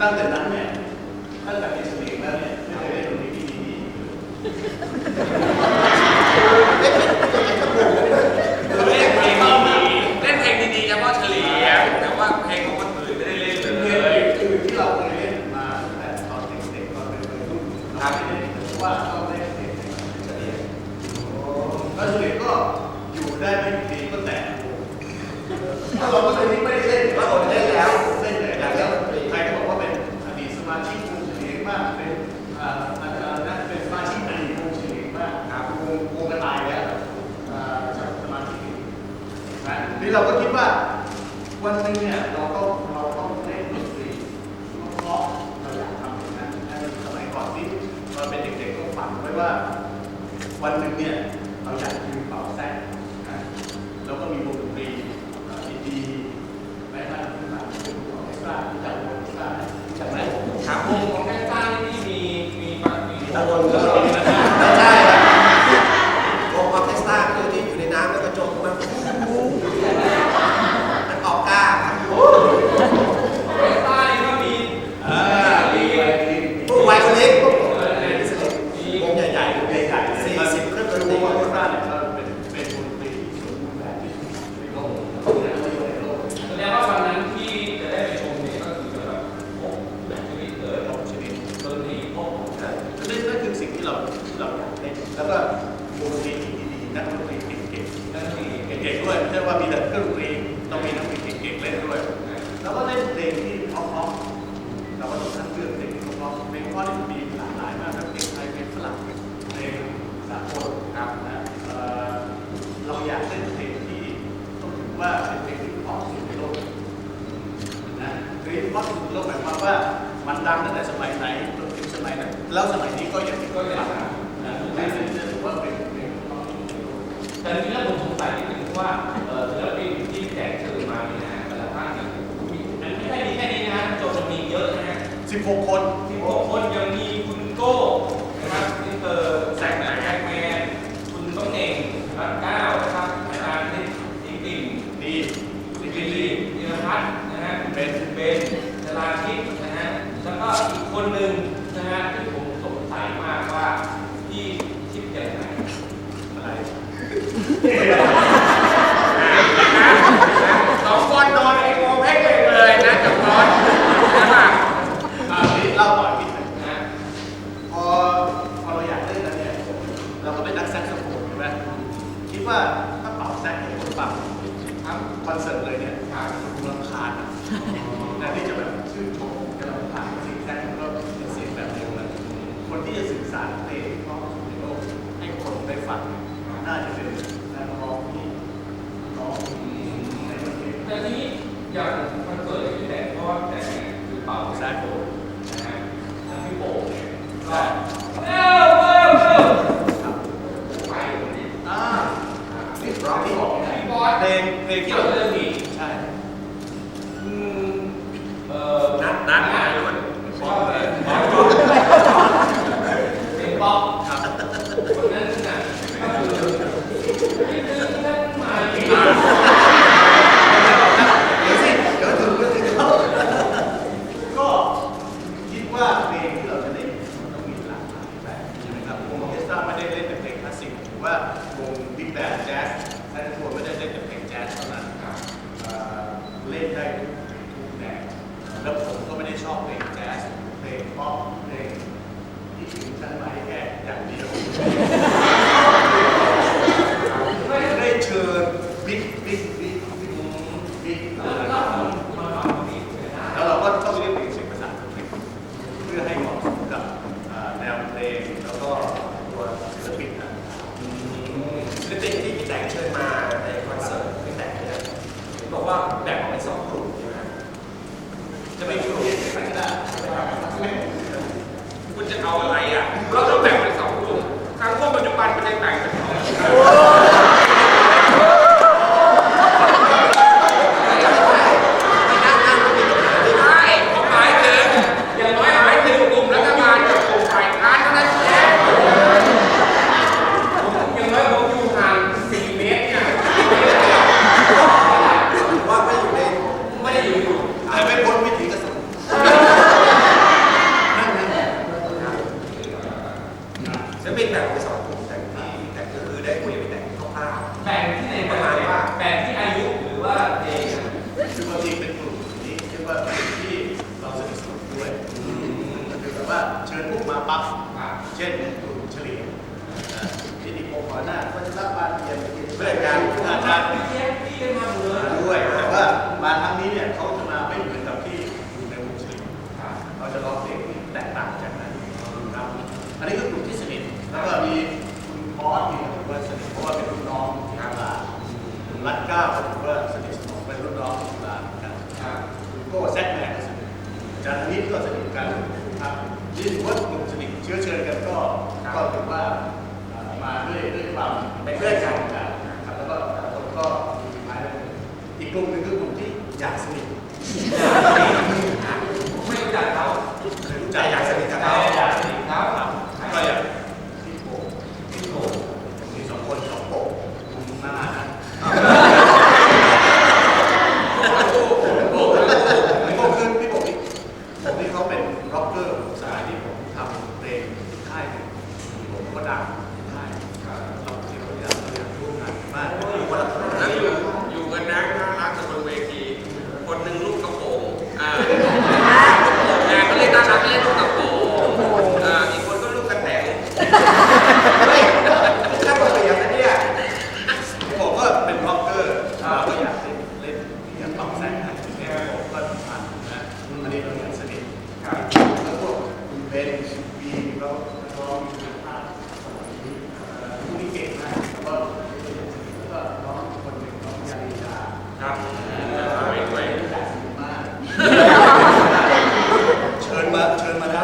ตั้งแต่นั้นเนี่ยตั้งแต่เป็นสมิงแล้วเนี่ยไม่เคยได้ตรงนี้ที่ดีเล่นเพลงดีๆเล่นเพลงดีๆเฉพาเฉลี่ยแต่ว่าเพลงของคนอื่นไม่ได้เล่นเลเลงอื่นที่เราเล่นมาตอนเด็กๆตอนเป็นวัยุ่นเราไม่ได้เพราะว่าชอบเล่นเพลงเฉลี่ยแล้วเฉลี่ยก็อยู่ได้ไม่กี่ปีก็แตกวงเราก็เลยไมี้เราก็คิดว่าวันนึงเนี่ยเราต้องเราต้องเล่นดนตรีต้องเพราะเราอยากทำอย่างนั้นสมัยก่อนที่เราเป็นเด็กๆก็ฝันไว้ว่า วันหนึ่งเนี่ยเราอยากมีเป่าแซกแล้วก็มีวง แต่ทีนี้ผมสงสัยนิดนึว่าศิลปินที่แจกเชิญมาเนี่ยแต่ละท่านมีมันไม่ได้มีแค่นี้นะฮะโจมมีเยอะนะฮะ16 คน 16 คนยังมีคุณโก้ครับที่เอ่อแสงแสงแมนคุณต้องเองรัตก้าวนะครัาจารย์นิดนิติ่งดีสิริลีนิรพัฒนะฮะเบนคุเบนจราทิพนะฮะแล้วก็อีกคนหนึ่ง จะเอาอะไรอะ เราต้องแบ่งเป็นสองกลุ่มสังคมปัจจุบันมันจะแบ่งเป็นสองกลุ่ม ว่าถูกสนิทเชื้อเชิญกันก็ก็ถือว่ามาด้วยด้วยความเป็นเพื่อนกันนะครับแล้วก็แต่คนก็ถือไม้แล้วอีกกลุ่มหนึ่งคือกลุ่มที่อยากสนิท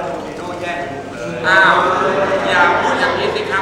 โรนัลโดแย่งอ้าว อย่าพูดอย่างนี้สิค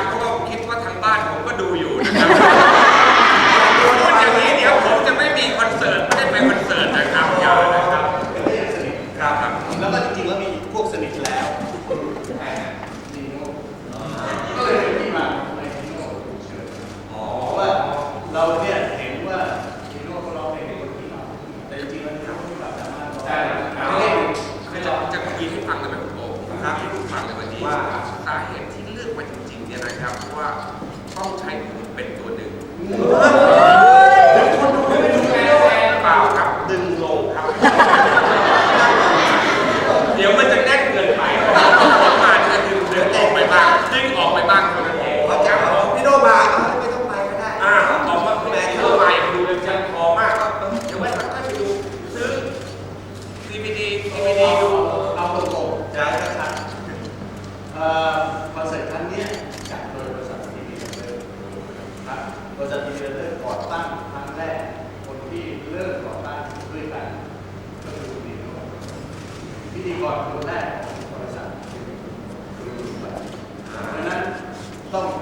Tá bom.